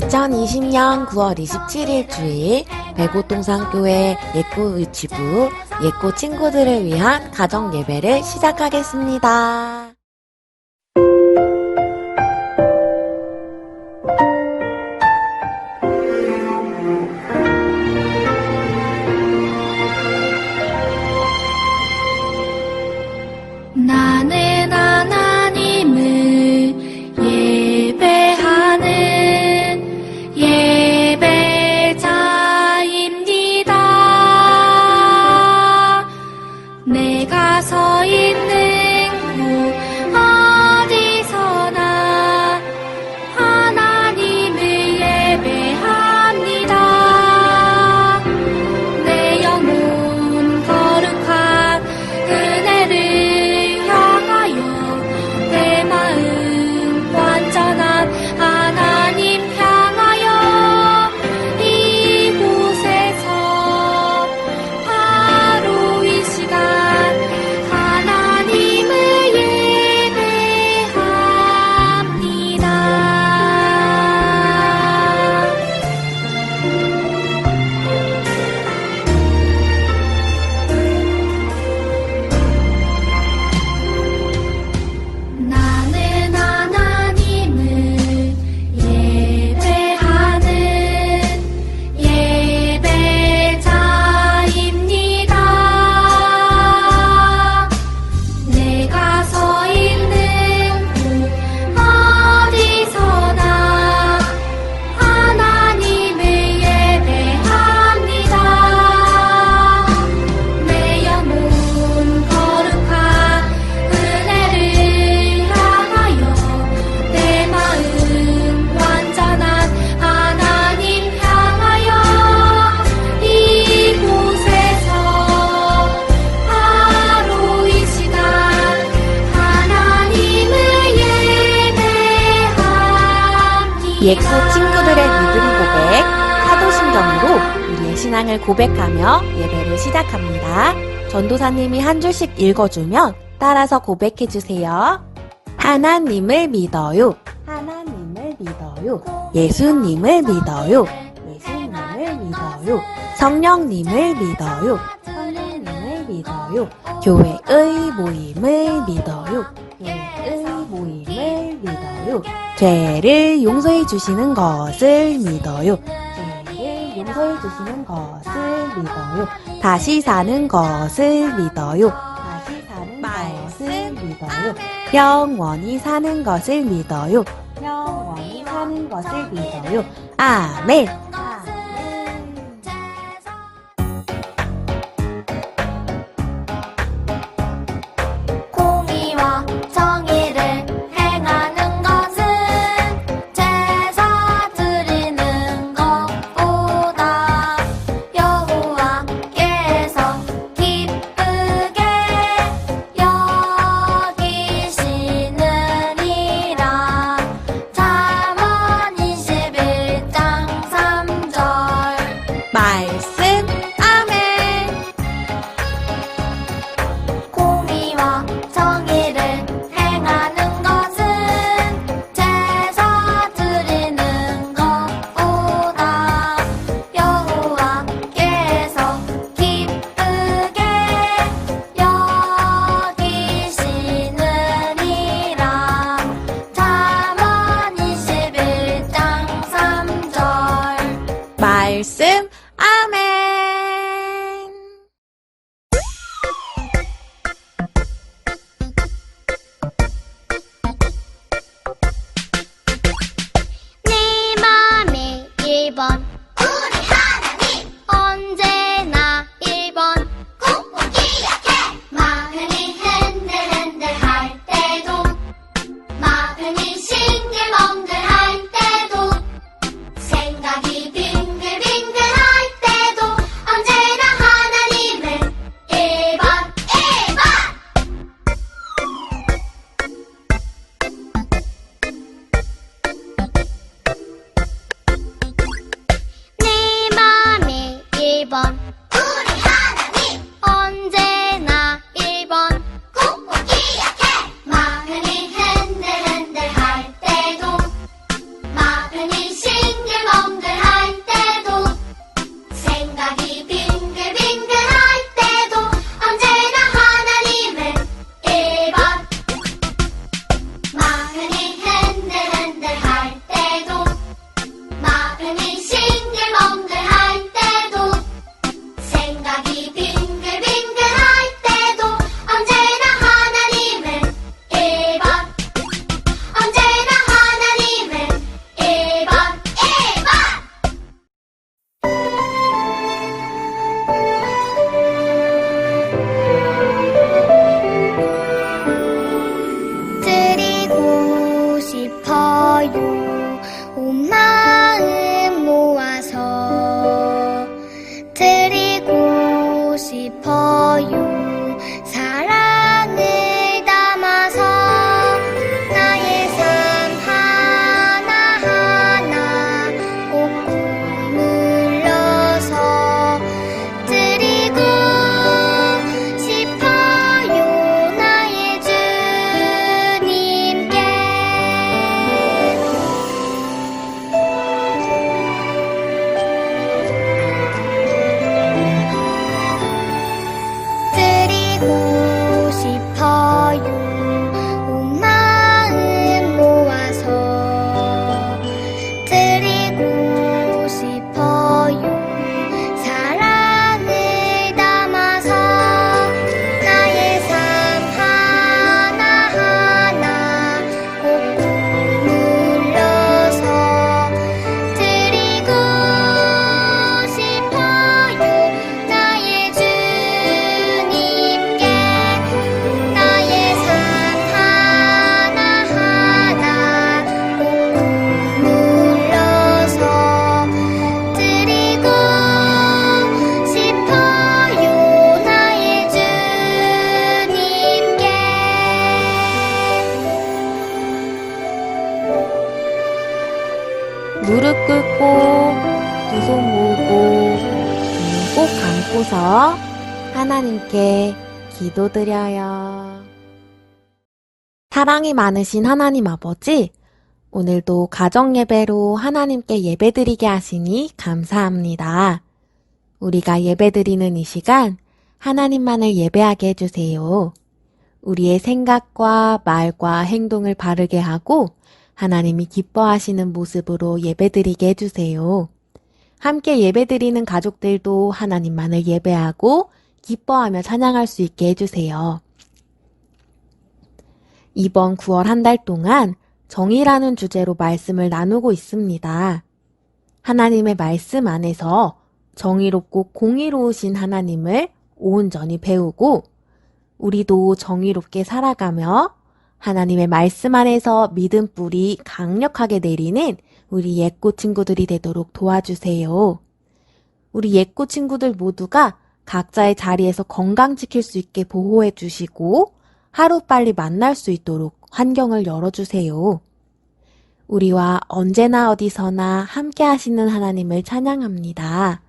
2020년 9월 27일 주일 배고동산교회 예꼬의치부 예꼬 친구들을 위한 가정 예배를 시작하겠습니다. 예꼬 친구들의 믿음 고백, 사도신경으로 우리의 신앙을 고백하며 예배를 시작합니다. 전도사님이 한 줄씩 읽어주면 따라서 고백해주세요. 하나님을 믿어요. 하나님을 믿어요. 예수님을 믿어요. 예수님을 믿어요. 성령님을 믿어요. 성령님을 믿어요. 교회의 모임을 믿어요. 교회의 모임을 믿어요. 죄를 용서해 주시는 것을 믿어요. 죄를 용서해 주시는 것을 믿어요. 다시 사는 것을 믿어요. 다시 사는 것을 믿어요. 영원히 사는 것을 믿어요. 영원히 사는 것을 믿어요. 아멘. 아멘. 사랑이 많으신 하나님 아버지, 오늘도 가정예배로 하나님께 예배드리게 하시니 감사합니다. 우리가 예배드리는 이 시간 하나님만을 예배하게 해주세요. 우리의 생각과 말과 행동을 바르게 하고 하나님이 기뻐하시는 모습으로 예배드리게 해주세요. 함께 예배드리는 가족들도 하나님만을 예배하고 기뻐하며 찬양할 수 있게 해주세요. 이번 9월 한 달 동안 정의라는 주제로 말씀을 나누고 있습니다. 하나님의 말씀 안에서 정의롭고 공의로우신 하나님을 온전히 배우고 우리도 정의롭게 살아가며 하나님의 말씀 안에서 믿음 뿌리 강력하게 내리는 우리 예꼬 친구들이 되도록 도와주세요. 우리 예꼬 친구들 모두가 각자의 자리에서 건강 지킬 수 있게 보호해 주시고 하루빨리 만날 수 있도록 환경을 열어주세요. 우리와 언제나 어디서나 함께 하시는 하나님을 찬양합니다.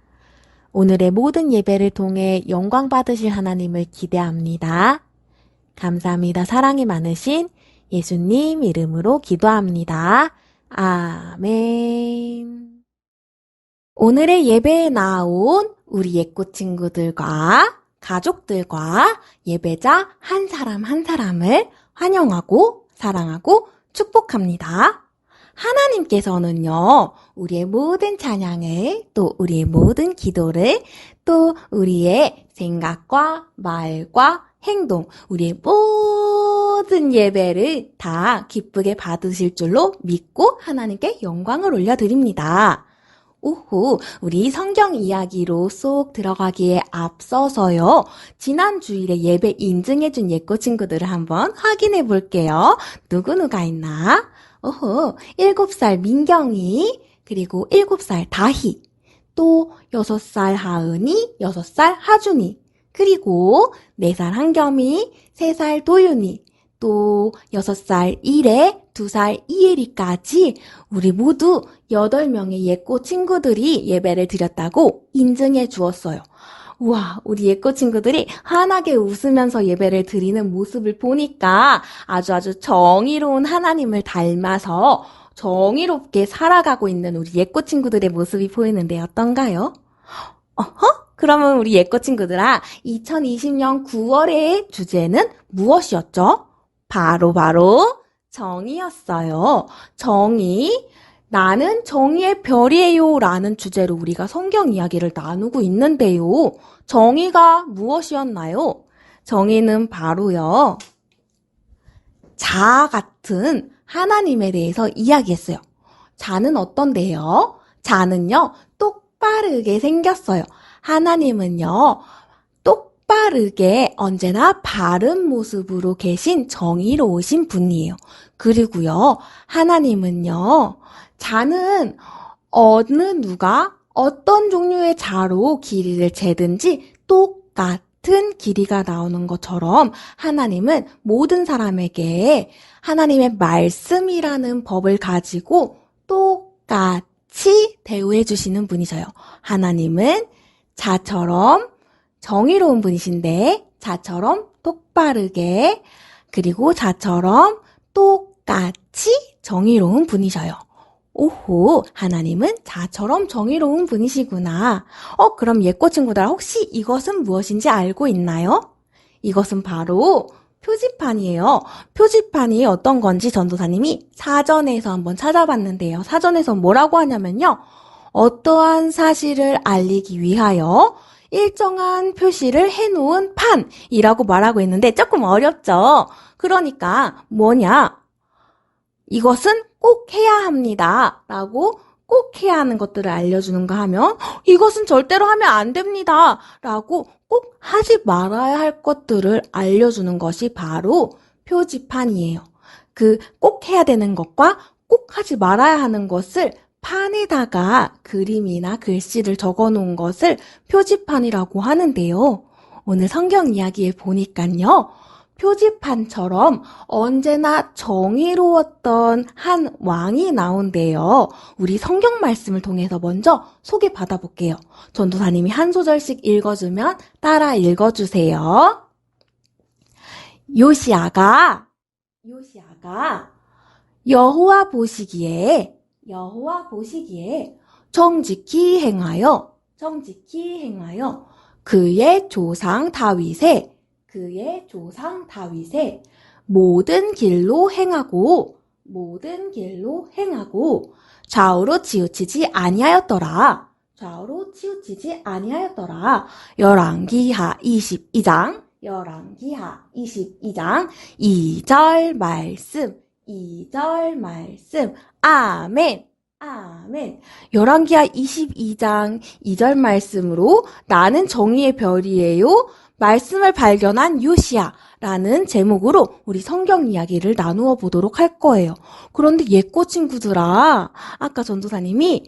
오늘의 모든 예배를 통해 영광 받으실 하나님을 기대합니다. 감사합니다. 사랑이 많으신 예수님 이름으로 기도합니다. 아멘. 오늘의 예배에 나온 우리 예꽃 친구들과 가족들과 예배자 한 사람 한 사람을 환영하고 사랑하고 축복합니다. 하나님께서는요, 우리의 모든 찬양을, 또 우리의 모든 기도를, 또 우리의 생각과 말과 행동, 우리의 모든 예배를 다 기쁘게 받으실 줄로 믿고 하나님께 영광을 올려드립니다. 오호, 우리 성경 이야기로 쏙 들어가기에 앞서서요, 지난 주일에 예배 인증해준 예꼬 친구들을 한번 확인해 볼게요. 누구누가 있나? 오호, 7살 민경이, 그리고 7살 다희, 또 6살 하은이, 6살 하준이, 그리고 4살 한겸이, 3살 도윤이, 또 6살 이래, 2살 이혜리까지 우리 모두 8명의 예꼬 친구들이 예배를 드렸다고 인증해 주었어요. 우와, 우리 예꼬 친구들이 환하게 웃으면서 예배를 드리는 모습을 보니까 아주 아주 정의로운 하나님을 닮아서 정의롭게 살아가고 있는 우리 예꼬 친구들의 모습이 보이는데 어떤가요? 어허? 그러면 우리 예꼬 친구들아, 2020년 9월의 주제는 무엇이었죠? 바로 바로 정의였어요. 정의. 나는 정의의 별이에요. 라는 주제로 우리가 성경 이야기를 나누고 있는데요. 정의가 무엇이었나요? 정의는 바로요. 자 같은 하나님에 대해서 이야기했어요. 자는 어떤데요? 자는요, 똑바르게 생겼어요. 하나님은요, 똑바르게 언제나 바른 모습으로 계신 정의로우신 분이에요. 그리고요, 하나님은요, 자는 어느 누가 어떤 종류의 자로 길이를 재든지 똑같은 길이가 나오는 것처럼 하나님은 모든 사람에게 하나님의 말씀이라는 법을 가지고 똑같이 대우해 주시는 분이셔요. 하나님은 자처럼 정의로운 분이신데 자처럼 똑바르게 그리고 자처럼 똑같이 정의로운 분이셔요. 오호, 하나님은 자처럼 정의로운 분이시구나. 어, 그럼 예꼬 친구들 혹시 이것은 무엇인지 알고 있나요? 이것은 바로 표지판이에요. 표지판이 어떤 건지 전도사님이 사전에서 한번 찾아봤는데요. 사전에서 뭐라고 하냐면요. 어떠한 사실을 알리기 위하여 일정한 표시를 해놓은 판이라고 말하고 있는데 조금 어렵죠? 그러니까 뭐냐? 이것은 꼭 해야 합니다. 라고 꼭 해야 하는 것들을 알려주는가 하면 이것은 절대로 하면 안 됩니다. 라고 꼭 하지 말아야 할 것들을 알려주는 것이 바로 표지판이에요. 그 꼭 해야 되는 것과 꼭 하지 말아야 하는 것을 판에다가 그림이나 글씨를 적어 놓은 것을 표지판이라고 하는데요. 오늘 성경 이야기에 보니까요. 표지판처럼 언제나 정의로웠던 한 왕이 나온대요. 우리 성경 말씀을 통해서 먼저 소개 받아 볼게요. 전도사님이 한 소절씩 읽어주면 따라 읽어주세요. 요시아가 요시아가 여호와 보시기에 여호와 보시기에 정직히 행하여 정직히 행하여 그의 조상 다윗의 그의 조상 다윗의 모든 길로 행하고 모든 길로 행하고 좌우로 치우치지 아니하였더라. 좌우로 치우치지 아니하였더라. 열왕기하 22장 열왕기하 22장 2절 말씀 2절 말씀 아멘 아멘 열왕기하 22장 2절 말씀으로 나는 정의의 별이에요. 말씀을 발견한 요시아라는 제목으로 우리 성경 이야기를 나누어 보도록 할 거예요. 그런데 예꼬 친구들아, 아까 전도사님이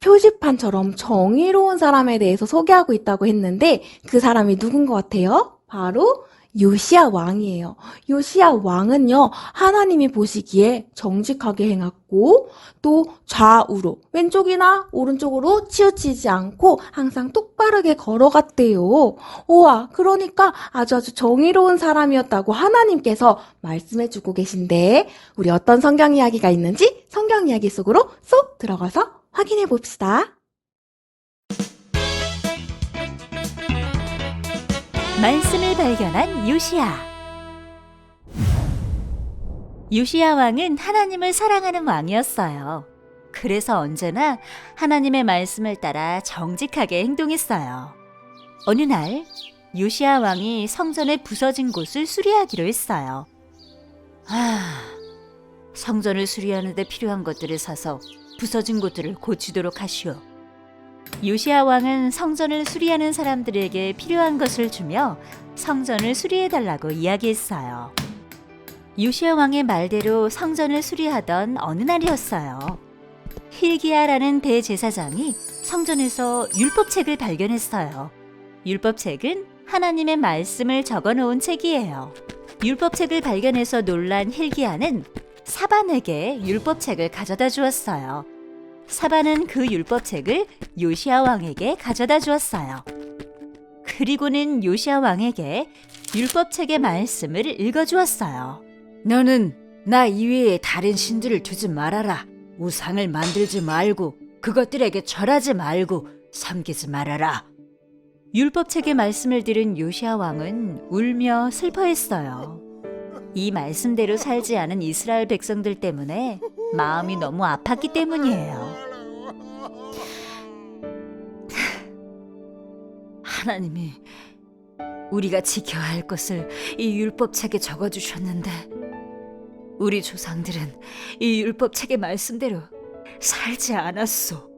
표지판처럼 정의로운 사람에 대해서 소개하고 있다고 했는데 그 사람이 누군 것 같아요? 바로 요시아 왕이에요. 요시아 왕은요, 하나님이 보시기에 정직하게 행했고, 또 좌우로, 왼쪽이나 오른쪽으로 치우치지 않고 항상 똑바르게 걸어갔대요. 우와, 그러니까 아주 아주 정의로운 사람이었다고 하나님께서 말씀해주고 계신데, 우리 어떤 성경 이야기가 있는지 성경 이야기 속으로 쏙 들어가서 확인해 봅시다. 말씀을 발견한 요시야. 요시야 왕은 하나님을 사랑하는 왕이었어요. 그래서 언제나 하나님의 말씀을 따라 정직하게 행동했어요. 어느 날 요시야 왕이 성전의 부서진 곳을 수리하기로 했어요. 아, 성전을 수리하는데 필요한 것들을 사서 부서진 곳들을 고치도록 하시오. 요시아 왕은 성전을 수리하는 사람들에게 필요한 것을 주며 성전을 수리해 달라고 이야기했어요. 요시아 왕의 말대로 성전을 수리하던 어느 날이었어요. 힐기야라는 대제사장이 성전에서 율법책을 발견했어요. 율법책은 하나님의 말씀을 적어 놓은 책이에요. 율법책을 발견해서 놀란 힐기야는 사반에게 율법책을 가져다 주었어요. 사반은 그 율법책을 요시아 왕에게 가져다 주었어요. 그리고는 요시아 왕에게 율법책의 말씀을 읽어 주었어요. 너는 나 이외에 다른 신들을 두지 말아라. 우상을 만들지 말고 그것들에게 절하지 말고 섬기지 말아라. 율법책의 말씀을 들은 요시아 왕은 울며 슬퍼했어요. 이 말씀대로 살지 않은 이스라엘 백성들 때문에 마음이 너무 아팠기 때문이에요. 하나님이 우리가 지켜야 할 것을 이 율법책에 적어 주셨는데 우리 조상들은 이 율법책의 말씀대로 살지 않았소.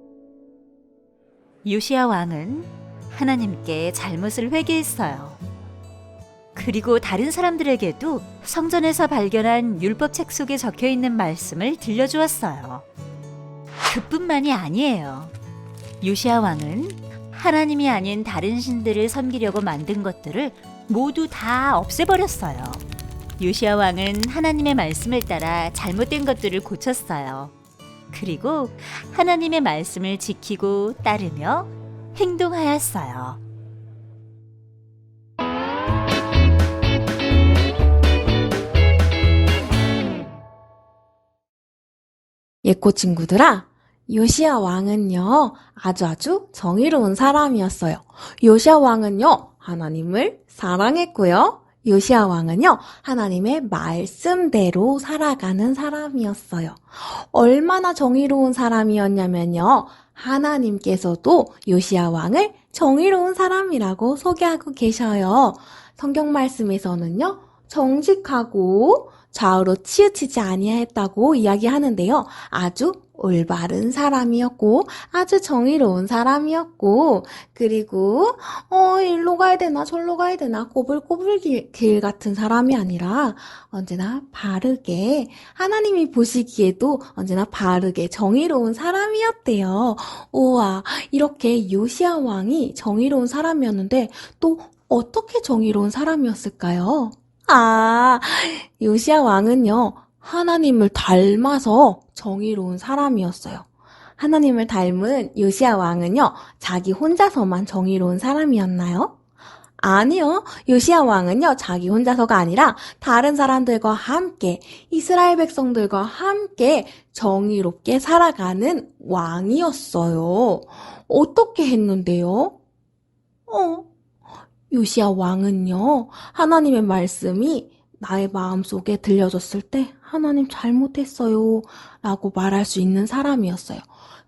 요시아 왕은 하나님께 잘못을 회개했어요. 그리고 다른 사람들에게도 성전에서 발견한 율법책 속에 적혀 있는 말씀을 들려주었어요. 그뿐만이 아니에요. 요시아 왕은 하나님이 아닌 다른 신들을 섬기려고 만든 것들을 모두 다 없애버렸어요. 요시아 왕은 하나님의 말씀을 따라 잘못된 것들을 고쳤어요. 그리고 하나님의 말씀을 지키고 따르며 행동하였어요. 예꼬 친구들아, 요시아 왕은요, 아주 아주 정의로운 사람이었어요. 요시아 왕은요, 하나님을 사랑했고요. 요시아 왕은요, 하나님의 말씀대로 살아가는 사람이었어요. 얼마나 정의로운 사람이었냐면요, 하나님께서도 요시아 왕을 정의로운 사람이라고 소개하고 계셔요. 성경 말씀에서는요, 정직하고 좌우로 치우치지 아니하였다고 이야기하는데요. 아주 올바른 사람이었고, 아주 정의로운 사람이었고, 그리고, 어, 일로 가야 되나, 절로 가야 되나, 꼬불꼬불 길, 길 같은 사람이 아니라, 언제나 바르게, 하나님이 보시기에도 언제나 바르게 정의로운 사람이었대요. 우와, 이렇게 요시아 왕이 정의로운 사람이었는데, 또 어떻게 정의로운 사람이었을까요? 아, 요시아 왕은요, 하나님을 닮아서 정의로운 사람이었어요. 하나님을 닮은 요시아 왕은요, 자기 혼자서만 정의로운 사람이었나요? 아니요. 요시아 왕은요, 자기 혼자서가 아니라 다른 사람들과 함께, 이스라엘 백성들과 함께 정의롭게 살아가는 왕이었어요. 어떻게 했는데요? 어, 요시아 왕은요, 하나님의 말씀이 나의 마음속에 들려졌을 때, 하나님 잘못했어요. 라고 말할 수 있는 사람이었어요.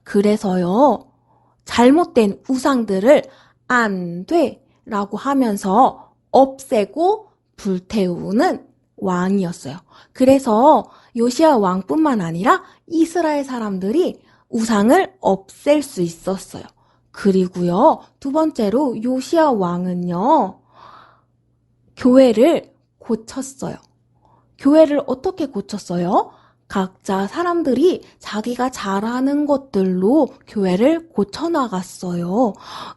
그래서요, 잘못된 우상들을 안 돼. 라고 하면서 없애고 불태우는 왕이었어요. 그래서 요시아 왕뿐만 아니라 이스라엘 사람들이 우상을 없앨 수 있었어요. 그리고요, 두 번째로 요시아 왕은요, 교회를 고쳤어요. 교회를 어떻게 고쳤어요? 각자 사람들이 자기가 잘하는 것들로 교회를 고쳐나갔어요.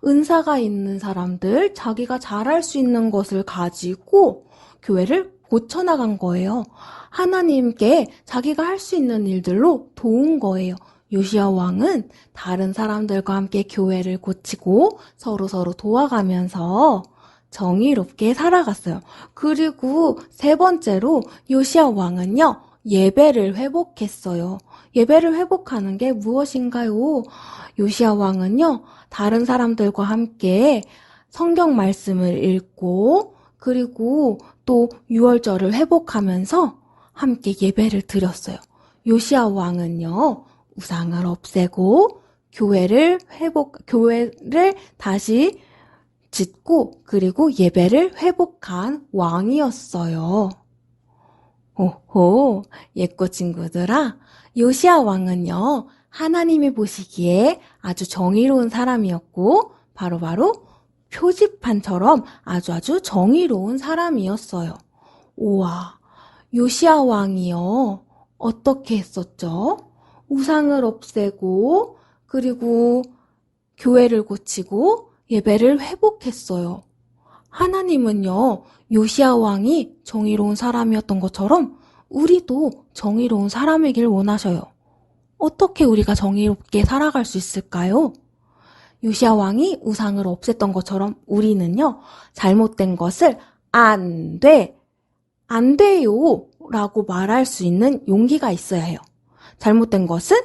은사가 있는 사람들, 자기가 잘할 수 있는 것을 가지고 교회를 고쳐나간 거예요. 하나님께 자기가 할 수 있는 일들로 도운 거예요. 요시아 왕은 다른 사람들과 함께 교회를 고치고 서로 서로 도와가면서 정의롭게 살아갔어요. 그리고 세 번째로 요시아 왕은요, 예배를 회복했어요. 예배를 회복하는 게 무엇인가요? 요시아 왕은요, 다른 사람들과 함께 성경 말씀을 읽고, 그리고 또 유월절을 회복하면서 함께 예배를 드렸어요. 요시아 왕은요, 우상을 없애고, 교회를 회복, 교회를 다시 짓고, 그리고 예배를 회복한 왕이었어요. 오호, 옛꽃 친구들아, 요시아 왕은요, 하나님이 보시기에 아주 정의로운 사람이었고, 바로 바로 표지판처럼 아주 아주 정의로운 사람이었어요. 우와, 요시아 왕이요, 어떻게 했었죠? 우상을 없애고, 그리고 교회를 고치고, 예배를 회복했어요. 하나님은요, 요시아 왕이 정의로운 사람이었던 것처럼 우리도 정의로운 사람이길 원하셔요. 어떻게 우리가 정의롭게 살아갈 수 있을까요? 요시아 왕이 우상을 없앴던 것처럼 우리는요, 잘못된 것을 안 돼, 안 돼요 라고 말할 수 있는 용기가 있어야 해요. 잘못된 것은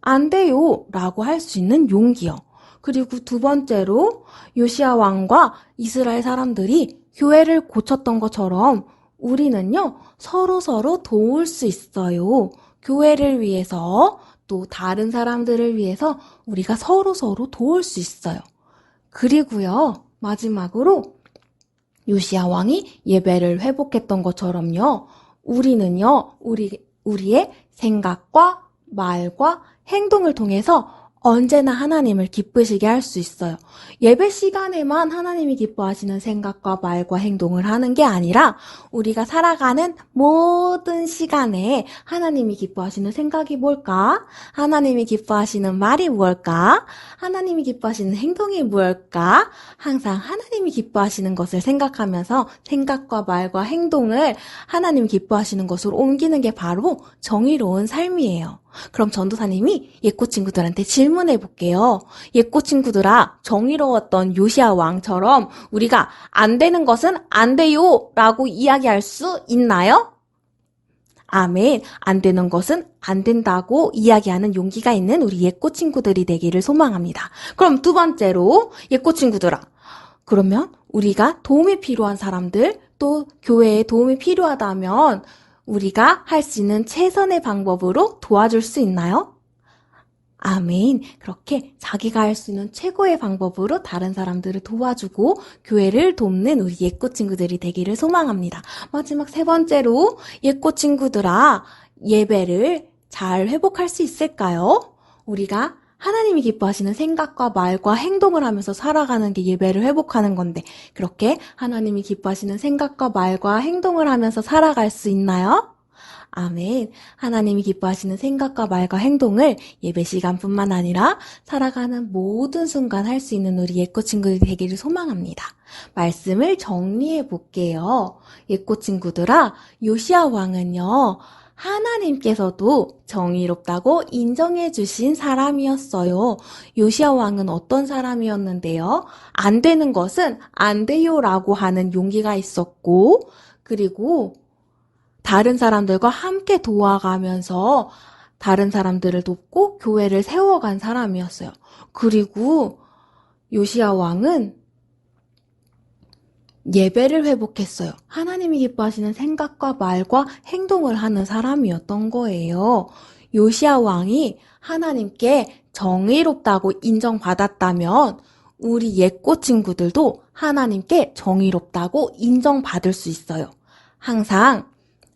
안 돼요 라고 할 수 있는 용기요. 그리고 두 번째로 요시아 왕과 이스라엘 사람들이 교회를 고쳤던 것처럼 우리는요, 서로 서로 도울 수 있어요. 교회를 위해서 또 다른 사람들을 위해서 우리가 서로 서로 도울 수 있어요. 그리고요, 마지막으로 요시아 왕이 예배를 회복했던 것처럼요, 우리는요, 우리, 우리의 생각과 말과 행동을 통해서 언제나 하나님을 기쁘시게 할 수 있어요. 예배 시간에만 하나님이 기뻐하시는 생각과 말과 행동을 하는 게 아니라 우리가 살아가는 모든 시간에 하나님이 기뻐하시는 생각이 뭘까? 하나님이 기뻐하시는 말이 뭘까? 하나님이 기뻐하시는 행동이 뭘까? 항상 하나님이 기뻐하시는 것을 생각하면서 생각과 말과 행동을 하나님이 기뻐하시는 것으로 옮기는 게 바로 정의로운 삶이에요. 그럼 전도사님이 예꽃 친구들한테 질문해 볼게요. 예꽃 친구들아, 정의로웠던 요시아 왕처럼 우리가 안 되는 것은 안 돼요 라고 이야기할 수 있나요? 아멘. 안 되는 것은 안 된다고 이야기하는 용기가 있는 우리 예꽃 친구들이 되기를 소망합니다. 그럼 두 번째로 예꽃 친구들아. 그러면 우리가 도움이 필요한 사람들, 또 교회에 도움이 필요하다면 우리가 할 수 있는 최선의 방법으로 도와줄 수 있나요? 아멘. 그렇게 자기가 할 수 있는 최고의 방법으로 다른 사람들을 도와주고 교회를 돕는 우리 예꽃 친구들이 되기를 소망합니다. 마지막 세 번째로 예꽃 친구들아 예배를 잘 회복할 수 있을까요? 우리가 하나님이 기뻐하시는 생각과 말과 행동을 하면서 살아가는 게 예배를 회복하는 건데 그렇게 하나님이 기뻐하시는 생각과 말과 행동을 하면서 살아갈 수 있나요? 아멘. 하나님이 기뻐하시는 생각과 말과 행동을 예배 시간뿐만 아니라 살아가는 모든 순간 할 수 있는 우리 예꼬 친구들이 되기를 소망합니다. 말씀을 정리해 볼게요. 예꼬 친구들아, 요시아 왕은요, 하나님께서도 정의롭다고 인정해 주신 사람이었어요. 요시아 왕은 어떤 사람이었는데요? 안 되는 것은 안 돼요라고 하는 용기가 있었고, 그리고 다른 사람들과 함께 도와가면서 다른 사람들을 돕고 교회를 세워간 사람이었어요. 그리고 요시아 왕은 예배를 회복했어요. 하나님이 기뻐하시는 생각과 말과 행동을 하는 사람이었던 거예요. 요시아 왕이 하나님께 정의롭다고 인정받았다면 우리 옛꽃 친구들도 하나님께 정의롭다고 인정받을 수 있어요. 항상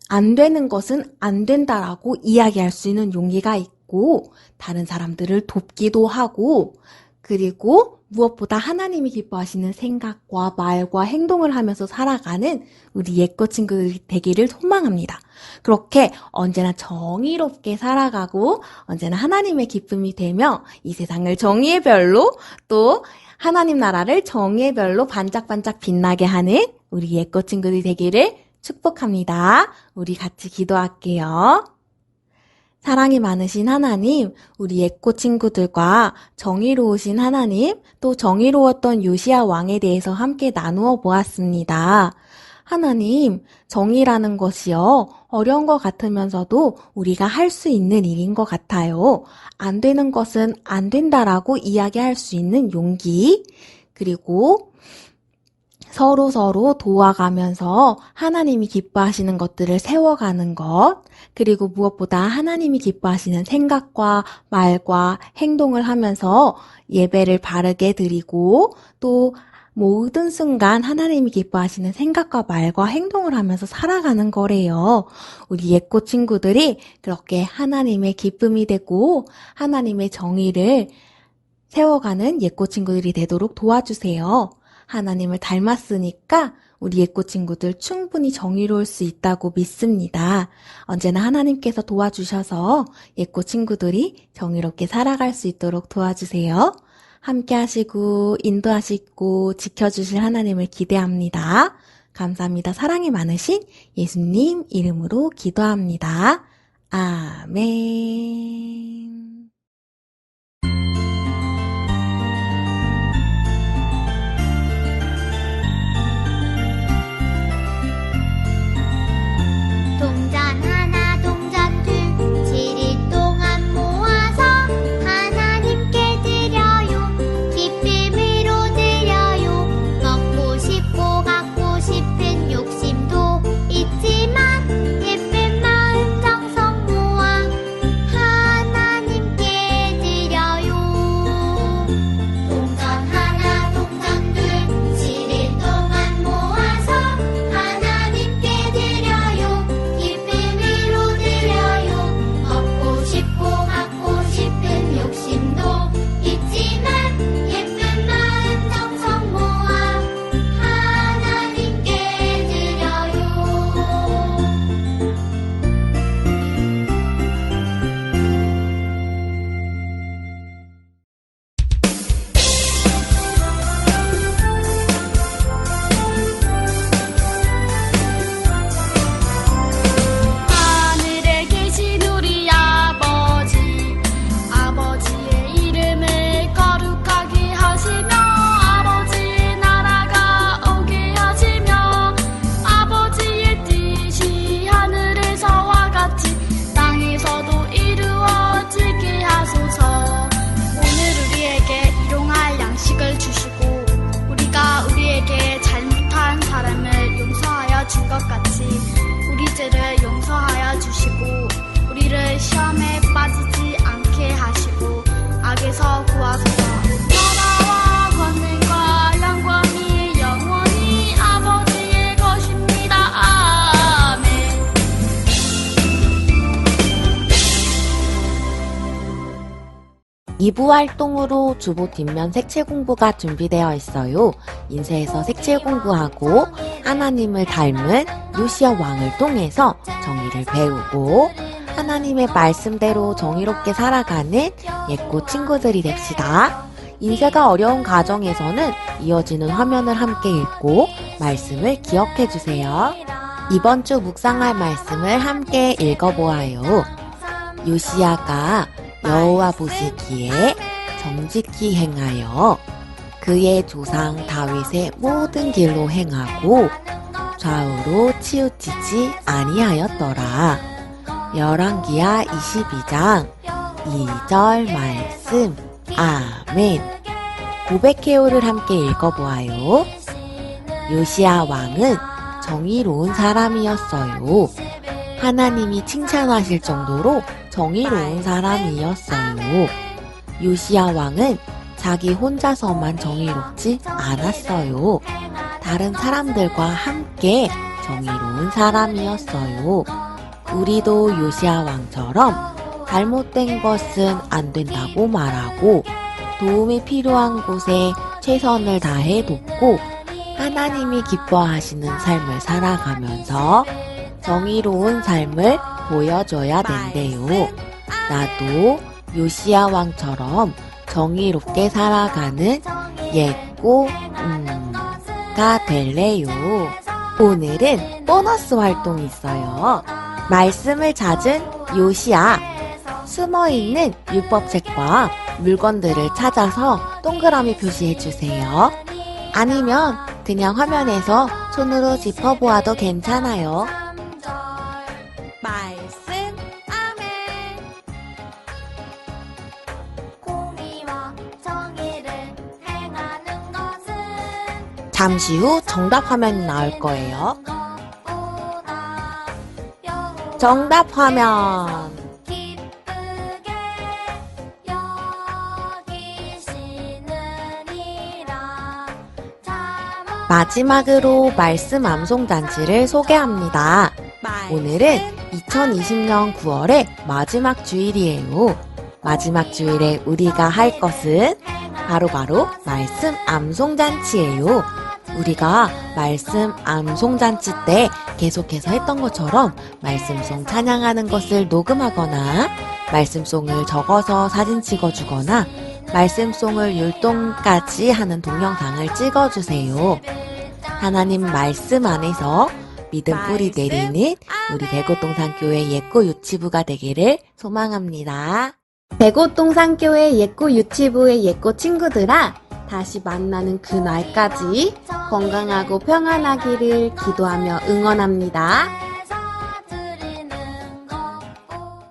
안 되는 것은 안 된다라고 이야기할 수 있는 용기가 있고 다른 사람들을 돕기도 하고 그리고 무엇보다 하나님이 기뻐하시는 생각과 말과 행동을 하면서 살아가는 우리 옛것 친구들이 되기를 소망합니다. 그렇게 언제나 정의롭게 살아가고 언제나 하나님의 기쁨이 되며 이 세상을 정의의 별로 또 하나님 나라를 정의의 별로 반짝반짝 빛나게 하는 우리 옛것 친구들이 되기를 축복합니다. 우리 같이 기도할게요. 사랑이 많으신 하나님, 우리 예꼬 친구들과 정의로우신 하나님, 또 정의로웠던 요시아 왕에 대해서 함께 나누어 보았습니다. 하나님, 정의라는 것이요, 어려운 것 같으면서도 우리가 할 수 있는 일인 것 같아요. 안 되는 것은 안 된다라고 이야기할 수 있는 용기, 그리고 서로 서로 도와가면서 하나님이 기뻐하시는 것들을 세워가는 것, 그리고 무엇보다 하나님이 기뻐하시는 생각과 말과 행동을 하면서 예배를 바르게 드리고 또 모든 순간 하나님이 기뻐하시는 생각과 말과 행동을 하면서 살아가는 거래요. 우리 예꼬 친구들이 그렇게 하나님의 기쁨이 되고 하나님의 정의를 세워가는 예꼬 친구들이 되도록 도와주세요. 하나님을 닮았으니까 우리 예꼬 친구들 충분히 정의로울 수 있다고 믿습니다. 언제나 하나님께서 도와주셔서 예꼬 친구들이 정의롭게 살아갈 수 있도록 도와주세요. 함께 하시고 인도하시고 지켜주실 하나님을 기대합니다. 감사합니다. 사랑이 많으신 예수님 이름으로 기도합니다. 아멘. 2부 활동으로 주보 뒷면 색칠 공부가 준비되어 있어요. 인쇄에서 색칠 공부하고 하나님을 닮은 요시아 왕을 통해서 정의를 배우고 하나님의 말씀대로 정의롭게 살아가는 예꼬 친구들이 됩시다. 인쇄가 어려운 가정에서는 이어지는 화면을 함께 읽고 말씀을 기억해 주세요. 이번 주 묵상할 말씀을 함께 읽어보아요. 요시아가 여호와 보시기에 정직히 행하여 그의 조상 다윗의 모든 길로 행하고 좌우로 치우치지 아니하였더라. 열왕기하 22장 2절 말씀 아멘 고백해요를 함께 읽어보아요. 요시아 왕은 정의로운 사람이었어요. 하나님이 칭찬하실 정도로 정의로운 사람이었어요. 요시아 왕은 자기 혼자서만 정의롭지 않았어요. 다른 사람들과 함께 정의로운 사람이었어요. 우리도 요시아 왕처럼 잘못된 것은 안 된다고 말하고 도움이 필요한 곳에 최선을 다해 돕고 하나님이 기뻐하시는 삶을 살아가면서 정의로운 삶을 보여줘야 된대요. 나도 요시아 왕처럼 정의롭게 살아가는 예꼬 음가 될래요. 오늘은 보너스 활동이 있어요. 말씀을 찾은 요시아 숨어 있는 율법책과 물건들을 찾아서 동그라미 표시해 주세요. 아니면 그냥 화면에서 손으로 짚어보아도 괜찮아요. 잠시 후 정답 화면이 나올 거예요. 정답 화면. 마지막으로 말씀 암송 잔치를 소개합니다. 오늘은 2020년 9월의 마지막 주일이에요. 마지막 주일에 우리가 할 것은 바로바로 말씀 암송 잔치예요. 우리가 말씀 암송 잔치 때 계속해서 했던 것처럼 말씀송 찬양하는 것을 녹음하거나 말씀송을 적어서 사진 찍어주거나 말씀송을 율동까지 하는 동영상을 찍어주세요. 하나님 말씀 안에서 믿음 뿌리 내리는 우리 대고동산교회 예꼬 유치부가 되기를 소망합니다. 대고동산교회 예꼬 유치부의 예꼬 친구들아, 다시 만나는 그날까지 건강하고 평안하기를 기도하며 응원합니다.